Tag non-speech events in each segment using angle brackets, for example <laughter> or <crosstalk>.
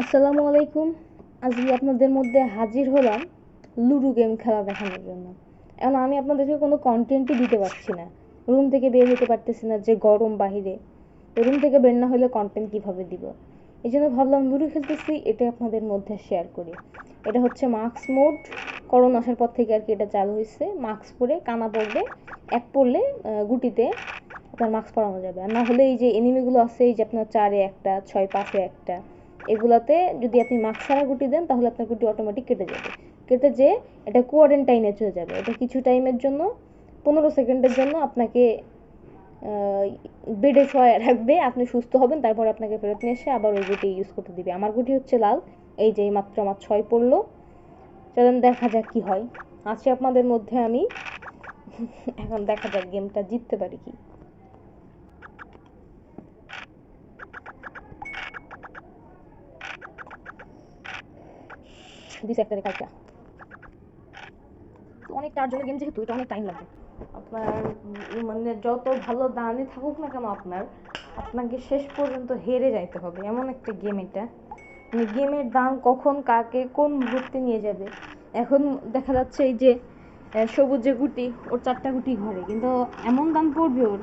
আসসালামু আলাইকুম। আজকে আপনাদের মধ্যে হাজির হলাম লুডো গেম খেলা দেখানোর জন্য। এখন আমি আপনাদেরকে কোনো কন্টেন্টই দিতে পারছি না। রুম থেকে বের হতে পারতেছি না যে গরম বাহিরে। রুম থেকে বের না হলে কন্টেন্ট কীভাবে দিব? এই জন্য ভাবলাম লুডো খেলতেছি, এটা আপনাদের মধ্যে শেয়ার করি। এটা হচ্ছে মাস্ক মোড করোনা আসার পর থেকে আর কি এটা চালু হয়েছে মাস্ক পরে, কানা পড়বে, এক পড়লে গুটিতে আপনার মাস্ক পরানো যাবে। আর না হলে এই যে এনিমিগুলো আছে, এই যে আপনার চারে একটা, ছয় পাঁচে একটা এগুলাতে যদি আপনি মাস্ক ছাড়া গুটি দেন, তাহলে আপনার গুটি অটোমেটিক কেটে যাবে। কেটে যে এটা কোয়ারেন্টাইনে চলে যাবে। এটা কিছু টাইমের জন্য, পনেরো সেকেন্ডের জন্য আপনাকে বেডে শোয়া রাখবে, আপনি সুস্থ হবেন, তারপর আপনাকে ফেরত নিয়ে এসে আবার ওই গুটি ইউজ করতে দিবে। আমার গুটি হচ্ছে লাল, এই যে মাত্র আমার ছয় পড়ল। চলেন দেখা যাক কি হয়। আজকে আপনাদের মধ্যে আমি, <laughs> এখন দেখা যাক গেমটা জিততে পারি কি। দিস একটা কালটা অনেক চার জনের গেম যেহেতু, এটা অনেক টাইম লাগবে আপনার মানে যত ভালো দানই থাকুক না কেন আপনার, আপনাকে শেষ পর্যন্ত হেরে যাইতে হবে। এমন একটা গেম এটা। মানে গেমের দান কখন, কাকে, কোন মুহূর্তে নিয়ে যাবে? এখন দেখা যাচ্ছে এই যে সবুজ যে গুটি, ওর চারটা গুটি ঘরে। কিন্তু এমন দান পড়বে ওর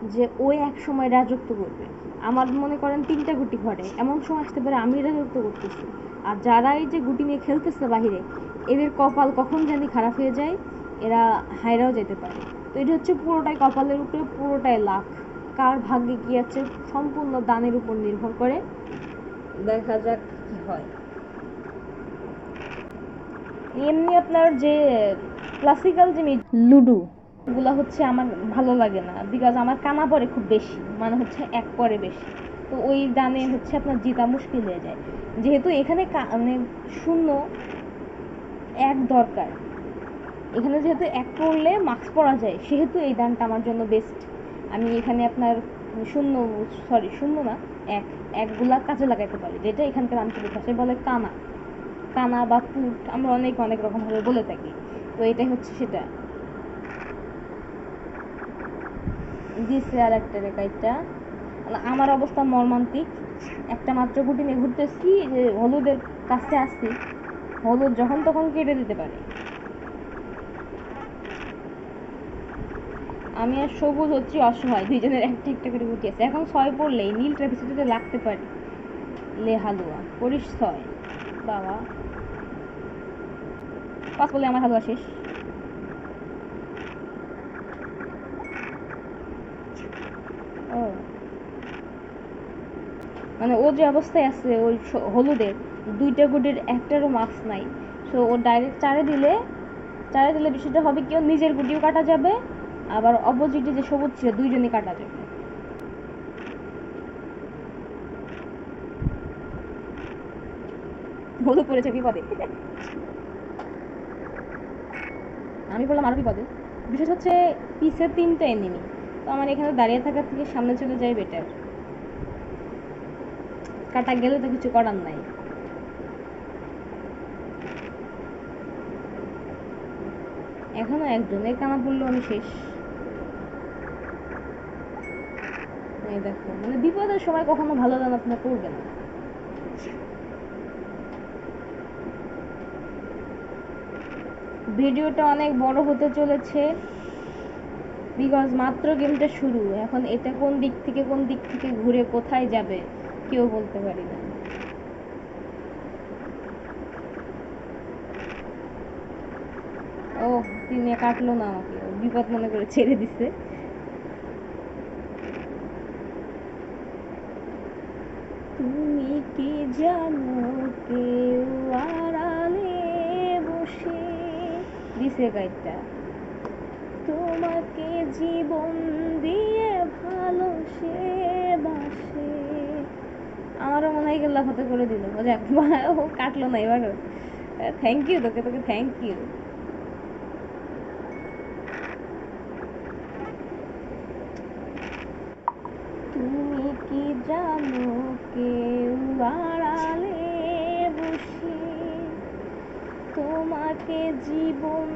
যে ওই এক সময় রাজত্ব করবে। আমার মনে করেন তিনটা গুটি ঘরে। এমন সময় আসতে পারে আমি রাজত্ব করতেছি। আর যারা এই যে গুটি নিয়ে খেলতেছে বাহিরে এদের কপাল কখন জানি খারাপ হয়ে যায় এরা হায়রাও যেতে পারে। তো এটা হচ্ছে পুরোটাই কপালের উপরে পুরোটাই লাখ। কার ভাগ্যে কি আছে সম্পূর্ণ দানের উপর নির্ভর করে। দেখা যাক কি হয়। এমনি আপনার যে ক্লাসিক্যাল যে লুডো। গুলা হচ্ছে আমার ভালো লাগে না বিকজ আমার কানা পড়ে খুব বেশি মানে হচ্ছে এক পরে বেশি। তো ওই দানে হচ্ছে আপনার জিতা মুশকিল হয়ে যায়। যেহেতু এখানে মানে শূন্য এক দরকার। এখানে যেহেতু এক পড়লে মাস্ক পরা যায়, সেহেতু এই দানটা আমার জন্য বেস্ট আমি এখানে আপনার শূন্য সরি শূন্য না, এক, একগুলা কাজে লাগাইতে পারি, যেটা এখানকার আঞ্চলিক ভাষায় বলে কানা। কানা বা পুট, আমরা অনেক অনেক রকম ভাবে বলে থাকি। তো এটাই হচ্ছে সেটা। দিছে আর একটা রেখাইটা। আমার অবস্থা মর্মান্তিক। একটা মাত্র গুটি নিয়ে ঘুরতেছি, যে হলুদের কাছে আসছি। হলুদ যখন তখন কেটে দিতে পারে। আমি আর সবুজ হচ্ছি অসহায়, দুইজনের একটা একটা করে গুটি আছে। এখন ছয় পড়লেই নীলটা পিছনে লাগতে পারে। লে হালুয়া করিস ছয়। বাবা। পাঁচ পড়লে আমার হালুয়া শেষ ও মানে ও যে অবস্থায় আছে, ওই হলুদের, দুইটা গুটির একটারও মার্কস নাই। সো ও ডাইরেক্ট চারে দিলে চারে দিলে বিষয়টা হবে কি নিজের গুটিও কাটা যাবে, আবার অপোজিটে যে সবুজ ছিল, দুইজনই কাটা যাবে। হলুদ পড়েছে বিপদে। আমি বললাম আরও বিপদে। বিশেষ হচ্ছে পিছে তিনটা এনিমি তো আমার এখানে দাঁড়িয়ে থাকার থেকে সামনে চলে যাই বেটার কাটা গেলে তো কিছু করার নাই। এখনও একজনের কানা পড়ল আমি শেষ। দেখো মানে বিপদের সময় কখনো ভালো দান আপনার করবে না। ভিডিওটা অনেক বড় হতে চলেছে। বিকজ মাত্র গেমটা শুরু, এখন এটা কোন দিক থেকে কোন দিক থেকে ঘুরে কোথায় যাবে? কেউ বলতে পারি না। ও তিনি কাটলো না আমাকে। বিপদ মনে করে ছেড়ে দিছে। তুমি কি জানো, কেউ আড়ালে বসে? দিছে গাইডটা। তোমাকে জীবন দিয়ে ভালো সে বাসে। আমারও মনে হয় গেল্লা ফতে করে দিল। যাক ও কাটলো না এবার থ্যাংক ইউ তোকে তোকে থ্যাংক ইউ তুমি কি জানো কেউ আড়ালে বসে? তোমাকে জীবন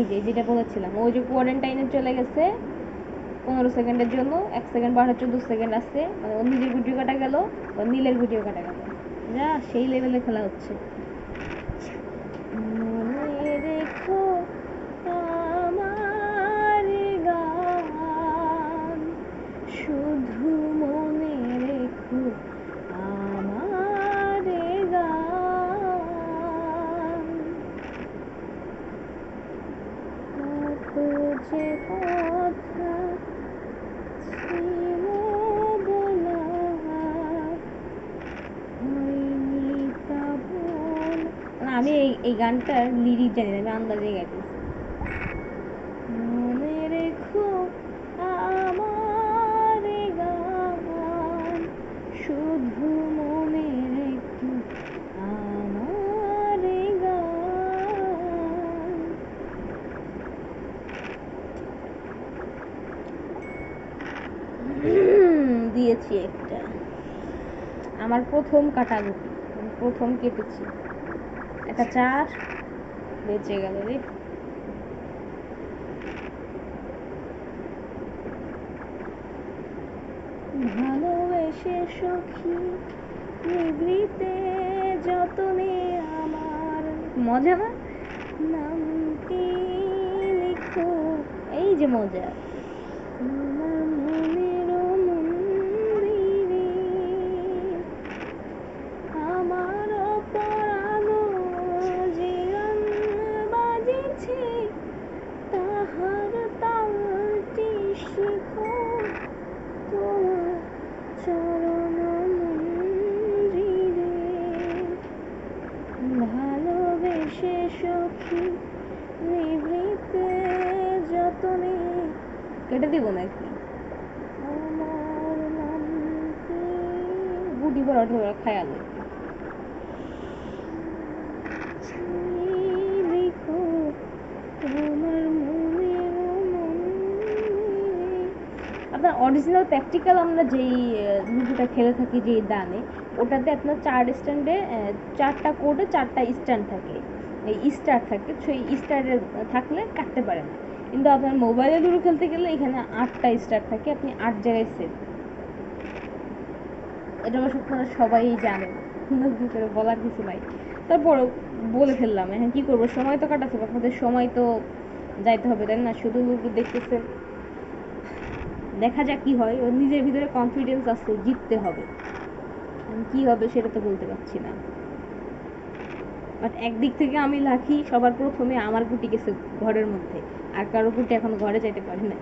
এই যে, যেটা বলেছিলাম, ওই যে কোয়ারেন্টাইনে চলে গেছে, পনেরো সেকেন্ডের জন্য, এক সেকেন্ড বারো চোদ্দ সেকেন্ড আসছে মানে ওর নিজের ভিডিও কাটা গেল ও নীলের ভিডিও কাটা গেল। যা, সেই লেভেলে খেলা হচ্ছে। আমি এই এই গানটার লিরিক জানি আমি আন্দাজে গাইতেছি মনে রেখো আমার গান, শুধু মনে রেখো আমার গান। দিয়েছি একটা। আমার প্রথম কাটা গুটি প্রথম কেটেছি। একটা চার। বেঁচে গেল রে। ভালোবেসে সখী নিভৃতে যতনে আমার। মজা না নামটি লিখো। এই যে মজা। চরণ মন্দিরে ভালোবেসে সখী নিভৃতে যতনে কেটে দিব নাকি আমার নামটি গুটি পরোটা ওরা খায়াল লিখো তোমার মনের মন্দিরে আপনার অরিজিনাল প্র্যাকটিক্যাল আমরা যেই লুডোটা খেলে থাকি, যেই দানে ওটাতে আপনার চার স্ট্যান্ডে চারটা কোডে চারটা স্ট্যান্ড থাকে। স্টার থাকে সেই স্টারে থাকলে কাটতে পারেন। কিন্তু আপনার মোবাইলে লুডো খেলতে গেলে এখানে আটটা স্টার থাকে, আপনি আট জায়গায় সেভ এটা অবশ্য আপনারা সবাই জানেন করে বলার কিছু নাই। তারপরেও বলে ফেললাম হ্যাঁ কি করব? সময় তো কাটাতে আপনাদের সময় তো যাইতে হবে, তাই না? শুধু লুডো দেখতেছেন। দেখা যাক কি হয়। ওর নিজের ভিতরে কনফিডেন্স আছে, জিততে হবে। কি হবে সেটা তো বলতে পারছি না। বাট একদিক থেকে আমি লাখি সবার প্রথমে আমার গুটি গেছে ঘরের মধ্যে। আর কারও গুটি এখন ঘরে যাইতে পারে না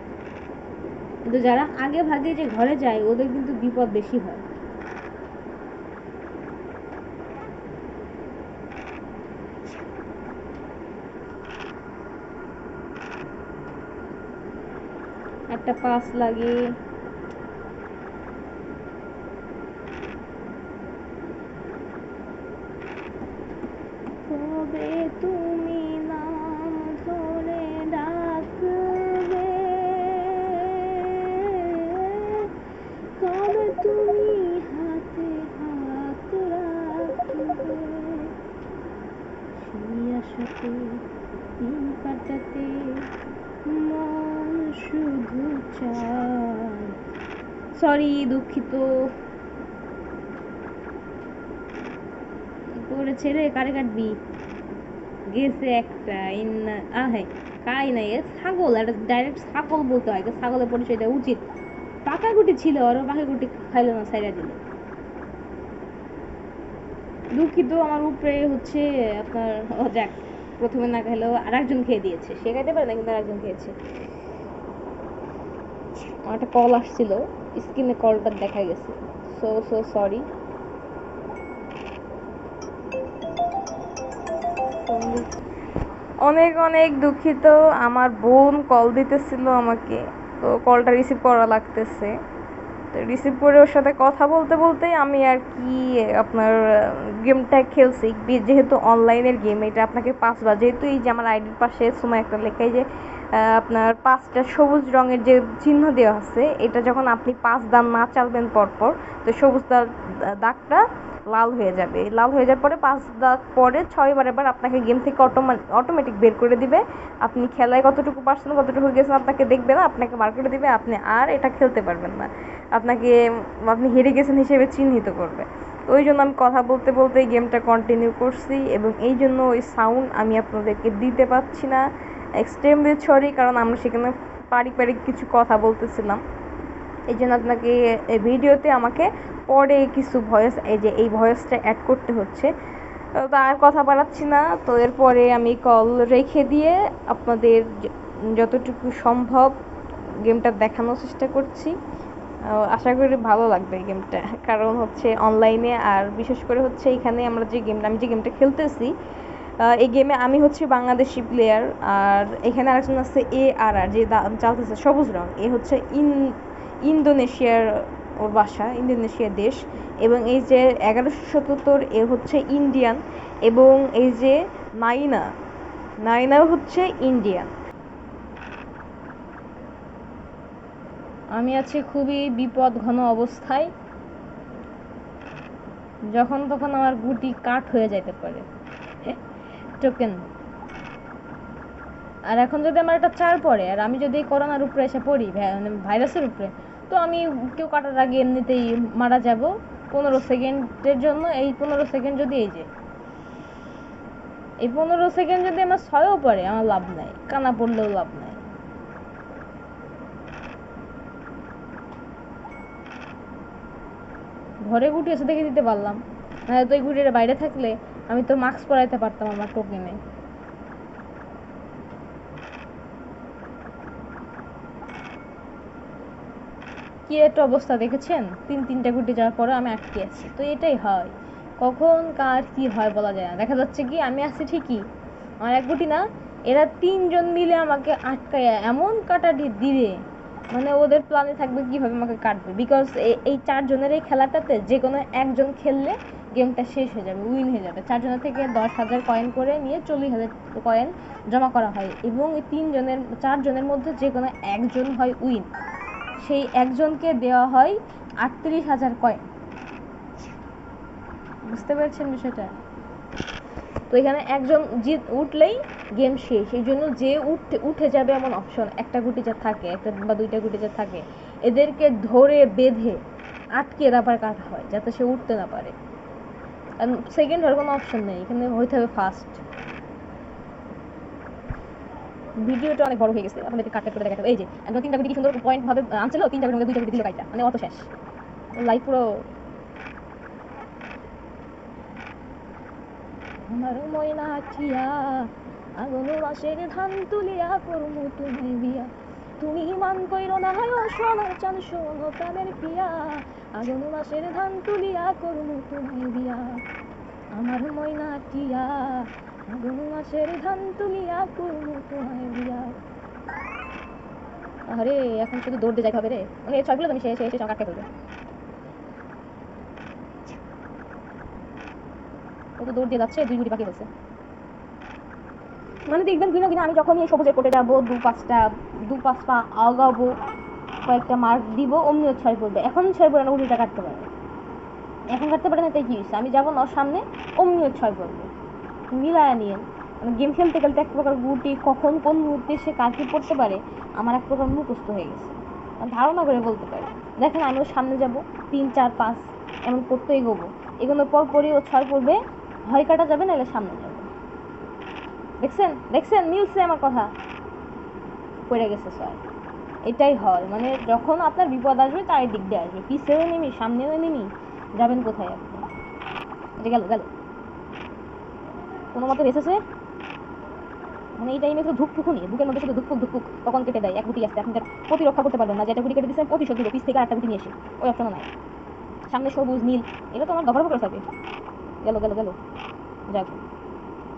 কিন্তু যারা আগে ভাগে যে ঘরে যায়, ওদের কিন্তু বিপদ বেশি হয়। একটা পাস লাগে সরি, দুঃখিত। করেছে রে কারে কাটবি? গেছে একটা, ইন, আহে, কাই নাই ছাগল এটা ডাইরেক্ট ছাগল বলতে হয়, ছাগলের পরিচয় দেওয়া উচিত। পাকা গুটি ছিল, আর পাকা গুটি খাইলো না সাইরা দিল। দুঃখিত, আমার উপরে হচ্ছে আপনার যাক, প্রথমে না খেলেও আর একজন খেয়ে দিয়েছে। সে খাইতে পারে না, কিন্তু আর একজন খেয়েছে। আমার একটা কল আসছিল। স্ক্রিনে কলটা দেখা গেছে। সো সো সরি অনেক অনেক দুঃখিত। আমার বোন কল দিতেছিল আমাকে। তো কলটা রিসিভ করা লাগতেছে। তো রিসিভ করে ওর সাথে কথা বলতে বলতে আমি আর কি আপনার গেমটা খেলছি। যেহেতু অনলাইনের গেম, এটা আপনাকে পাঁচবার, যেহেতু এই যে আমার আইডির পাশে সময় একটা লেখাই যে আপনার পাঁচটা সবুজ রঙের যে চিহ্ন দেওয়া আছে, এটা যখন আপনি পাঁচ দান না চালবেন পরপর, তো সবুজ দাগ- দাগটা লাল হয়ে যাবে। লাল হয়ে যাওয়ার পরে পাঁচ দাগ পরে ছয় বার এবার আপনাকে গেম থেকে অটোমেটিক বের করে দিবে। আপনি খেলায় কতটুকু পারছেন কতটুকু গেছেন আপনাকে দেখবে না, আপনাকে বার করে দিবে, আপনি আর এটা খেলতে পারবেন না। আপনাকে, আপনি হেরে গেছেন হিসেবে চিহ্নিত করবে। তো ওই জন্য আমি কথা বলতে বলতে গেমটা কন্টিনিউ করছি এবং এই জন্য ওই সাউন্ড আমি আপনাদেরকে দিতে পারছি না। এক্সট্রিমলি সরি কারণ আমরা সেখানে পারিবারিক কিছু কথা বলতেছিলাম। এই জন্য আপনাকে ভিডিওতে আমাকে পরে কিছু ভয়েস এই যে এই ভয়েসটা অ্যাড করতে হচ্ছে। তো আর কথা বাড়াচ্ছি না। তো এরপরে আমি কল রেখে দিয়ে আপনাদের যতটুকু সম্ভব গেমটা দেখানোর চেষ্টা করছি। আশা করি ভালো লাগবে এই গেমটা কারণ হচ্ছে অনলাইনে আর বিশেষ করে হচ্ছে এখানে আমরা যে গেমটা আমি যে গেমটা খেলতেছি এই গেমে আমি হচ্ছে বাংলাদেশি প্লেয়ার আর এখানে আরেকজন আছে এ আর আর যে চালতেছে সবুজ রং। এ হচ্ছে ইন ইন্দোনেশিয়ার ওর বাসা, ইন্দোনেশিয়া দেশ এবং এই যে এগারোশো সত্তর এ হচ্ছে ইন্ডিয়ান এবং এই যে নাইনা নাইনাও হচ্ছে ইন্ডিয়ান। আমি আছি খুবই বিপদ ঘন অবস্থায়, যখন তখন আমার গুটি কাট হয়ে যাইতে পারে। টোকেন আর এখন যদি আমার একটা চার পড়ে, আর আমি যদি করোনার উপরে এসে পড়ি মানে ভাইরাসের উপরে তো আমি কেউ কাটার আগে এমনিতেই মারা যাব পনেরো সেকেন্ডের জন্য। এই পনেরো সেকেন্ড যদি এই যে, এই পনেরো সেকেন্ড যদি আমার ছয়ও পড়ে, আমার লাভ নাই। কানা পড়লেও লাভ নাই। ঘরে গুটি এসে দেখে দিতে পারলাম। নাহলে তো এই গুটিটা বাইরে থাকলে আমি তো মাস্ক পরাইতে পারতাম আমার টোকেনে কি একটা অবস্থা দেখেছেন? তিন, তিনটা গুটি যাওয়ার পরে আমি আটকে আছি। তো এটাই হয়। কখন, কার কি হয় বলা যায় না। দেখা যাচ্ছে কি, আমি আছি ঠিকই। আমার এক গুটি না, এরা তিনজন মিলে আমাকে আটকায় এমন কাটাটি দিবে। মানে ওদের প্ল্যানে থাকবে কীভাবে আমাকে কাটবে। বিকজ এই চারজনের এই খেলাটাতে যে কোনো একজন খেললে গেমটা শেষ হয়ে যাবে উইন হয়ে যাবে। চারজনের থেকে দশ হাজার কয়েন করে নিয়ে চল্লিশ হাজার কয়েন জমা করা হয়। এবং এই তিনজনের, চারজনের মধ্যে যে কোনো একজন হয় উইন সেই একজনকে দেওয়া হয় আটত্রিশ হাজার কয়েন। বুঝতে পারছেন বিষয়টা? তো এখানে একজন জিত উঠলেই গেম শেষ। এই জন্য যে উঠতে, উঠে যাবে এমন অপশন একটা গুটি যা থাকে, একটা বা দুইটা গুটি যা থাকে, এদেরকে ধরে বেঁধে আটকে তারপর কাটা হয়, যাতে সে উঠতে না পারে। কারণ সেকেন্ড হওয়ার কোনো অপশন নেই, এখানে হইতে হবে ফার্স্ট ভিডিওটা অনেক বড় হয়ে গেছে। করে দেখাতে এই যে একদম তিনটা কি সুন্দর পয়েন্ট ভাবে আনছিল, তিনটা গুটি দুইটা গুটি দিল মানে অত শেষ। লাইফ পুরো আমার ময়না আগুন ধান তুলিয়া তুমি বিয়া তুমি মান কইরো না হয় সোনার চান শোনো প্রাণের পিয়া আগুন মাসের ধান তুলিয়া করমু তুমি বিয়া আমার ময়না টিয়া আগুন মাসের ধান তুলিয়া বিয়া আরে, এখন শুধু দৌড় দিয়ে যাইতে হবে রে। মানে এই ছয়গুলো তুমি শেষ এসে কাটতে করবে ও তো দৌড় দিয়ে যাচ্ছে, দুই গুটি বাকি হচ্ছে মানে দেখবেন দিনে দিনে আমি যখনই এই সবুজের কোটে যাব, দু পাঁচটা, দু পাঁচ পা আগাবো, কয়েকটা মার্ক দিব অমনিও ছয় পড়বে। এখন ছয় পড়ে না উল্টা কাটতে পারবে এখন কাটতে পারে না, তাই কি হয়েছে? আমি যাব না সামনে অমনিও ছয় পড়বে। মিলায়া মানে গেম খেলতে খেলতে এক প্রকার গুটি কখন কোন মুহূর্তে সে কার কি পড়তে পারে, আমার এক প্রকার মুখস্থ হয়ে গেছে। মানে ধারণা করে বলতে পারি। দেখেন আমিও সামনে যাব, তিন, চার, পাঁচ, এমন করতে এগোবো। এগোনোর পর পরই ও ছয় পড়বে, ভয় কাটা যাবে নাহলে সামনে যাবে। দেখছেন? দেখছেন? মিলছে আমার কথা। পড়ে গেছে ছয়। এটাই হয়। মানে যখন আপনার বিপদ আসবে তার দিক দিয়ে আসবে। পিছেও নেমি, সামনেও নেমি যাবেন কোথায় আপনি? এটা গেল গেল। কোনো মতে বেঁচেছে মানে এই টাইমে শুধু ধুকফুকুনি বুকের মধ্যে শুধু ধুকফুক ধুকফুক কখন কেটে দেয়, এক গুটি আসতে আপনি তার প্রতিরক্ষা করতে পারবেন না যেটা গুটি কেটে দিচ্ছেন প্রতিশোধ দিব পিস থেকে আরেকটা গুটি নিয়ে এসে, ওই অপশনও নাই। সামনে সবুজ, নীল এটা তো আমার দফার করে থাকে। গেল গেল গেল। যাক,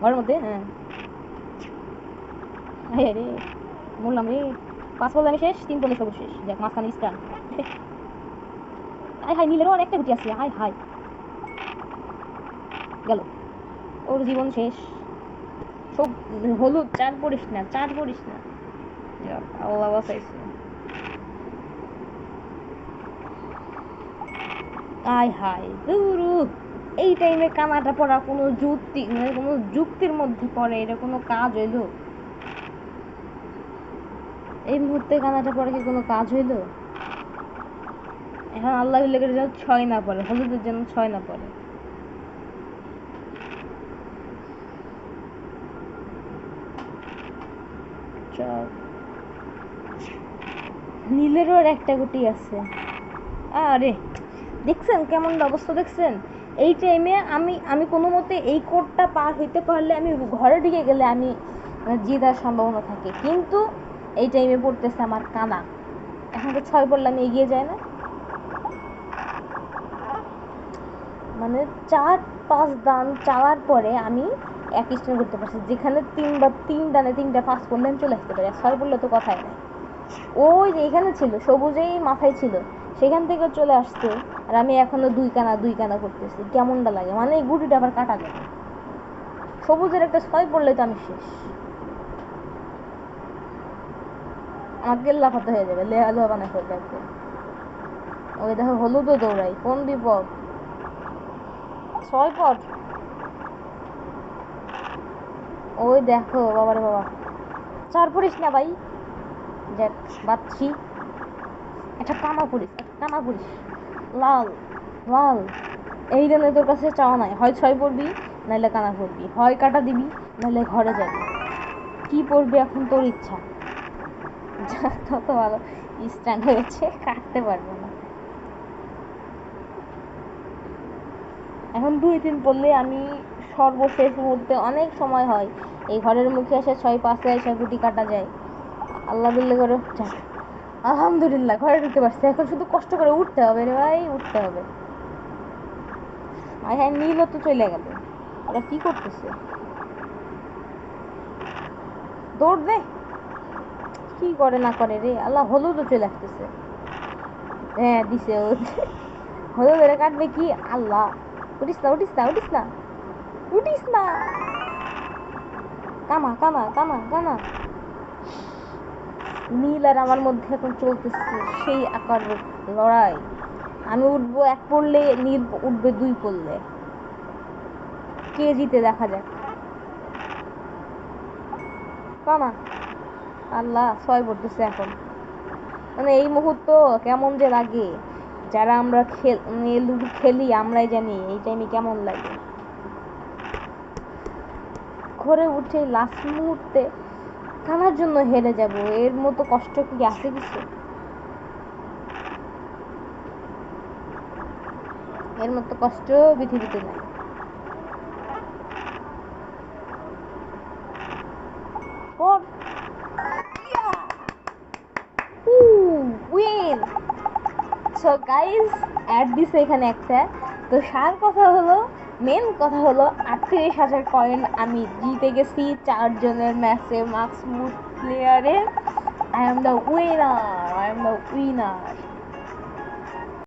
ঘরের মধ্যে হ্যাঁ। রে, বললাম রে, পাঁচ বলে আমি শেষ, তিন বলে সবুজ শেষ। যাক, মাঝখানে স্টান আয় হাই নীলেরও অনেকটা গুটি আছে হাই হাই গেল। ওর জীবন শেষ। সব হলুদ, চার পড়িস না, চার পড়িস না। আল্লাহ বাঁচাইছে। আয় হায় দুরু এই টাইমে কানাটা পড়া কোনো যুক্তি মানে কোনো যুক্তির মধ্যে পড়ে, এটা কোনো কাজ হইল? এই মুহূর্তে কানাটা পড়ে কি কোনো কাজ হইল? এখন আল্লাহ বিল্লাহের যেন ছয় না পড়ে, হলুদের যেন ছয় না পড়ে। নীলেরও আর একটা গুটি আছে। আরে, দেখছেন কেমন অবস্থা দেখছেন? এই টাইমে আমি আমি কোনো মতে এই কোডটা পার হইতে পারলে আমি ঘরে ঢুকে গেলে আমি মানে জেতার সম্ভাবনা থাকে। কিন্তু এই টাইমে পড়তেছে আমার কানা। এখন তো ছয় পড়লে আমি এগিয়ে যাই না। মানে চার পাঁচ দান চাওয়ার পরে আমি এক স্টেন করতে পারছি, যেখানে তিন বা তিন দানে তিনটা পাঁচ আমি চলে আসতে পারি, আর ছয় পড়লে তো কথাই নাই। ওই যে এখানে ছিল, সবুজেই মাথায় ছিল, সেখান থেকে চলে আসছে, আর আমি এখনও দুই কানা দুই কানা করতেছি, কেমনটা লাগে? মানে এই গুটিটা আবার কাটা যায় সবুজের একটা ছয় পড়লে তো আমি শেষ। আমার গেল্লা ফাতে হয়ে যাবে লেহা লোহা বানাই ফেলবে একদম ওই দেখো হলুদও দৌড়াই, কোন বিপদ? ছয় পট। ওই দেখো বাবারে বাবা। চার পড়িস না ভাই? দেখ বাচ্ছি একটা কানা পড়িস কানা পড়িস লাল লাল। এই জন্য তোর কাছে চাওয়া নাই। হয় ছয় পড়বি নাহলে কানা পড়বি। হয় কাটা দিবি নাহলে ঘরে যাবি। কি পড়বি এখন তোর ইচ্ছা? যা, তত ভালো স্ট্যান্ড হয়েছে, কাটতে পারব না। এখন দুই তিন পড়লে আমি সর্বশেষ মুহূর্তে অনেক সময় হয়। এই ঘরের মুখে এসে ছয়, পাঁচে এসে গুটি কাটা যায়। আল্লাহ করে আলহামদুলিল্লাহ, ঘরে ঢুকতে পারছি। এখন শুধু কষ্ট করে উঠতে হবে রে ভাই, উঠতে হবে। আর হ্যাঁ নীলও তো চলে গেল। ওরা কি করতেছে? দৌড় দে। কি করে না করে রে? আল্লাহ, হলুদও চলে আসতেছে। হ্যাঁ দিছে হলুদ এরা কাটবে কি? আল্লাহ। উঠিস না উঠিস না উঠিস না। উঠিস না কামা কামা কামা কামা নীল আর আমার মধ্যে এখন চলতেছে সেই আকার লড়াই। আমি উঠবো এক পড়লে, নীল উঠবে দুই পড়লে। কে জিতে দেখা যাক। কামা আল্লাহ, ছয় পড়তেছে এখন। মানে এই মুহূর্ত কেমন যে লাগে। যারা আমরা খেল খেলি, আমরাই জানি এই টাইমে কেমন লাগে। ঘরে উঠে লাস্ট মুহূর্তে কানার জন্য হেরে যাব। এর মতো কষ্ট কি আছে কিছু? এর মতো কষ্ট পৃথিবীতে নাই। সো গাইস অ্যাড দিছে এখানে একটা। তো সার কথা হলো মেন কথা হলো, আটত্রিশ হাজার কয়েন আমি জিতে গেছি। চারজনের ম্যাচে মাক্স প্লেয়ারে I am the winner I am the winner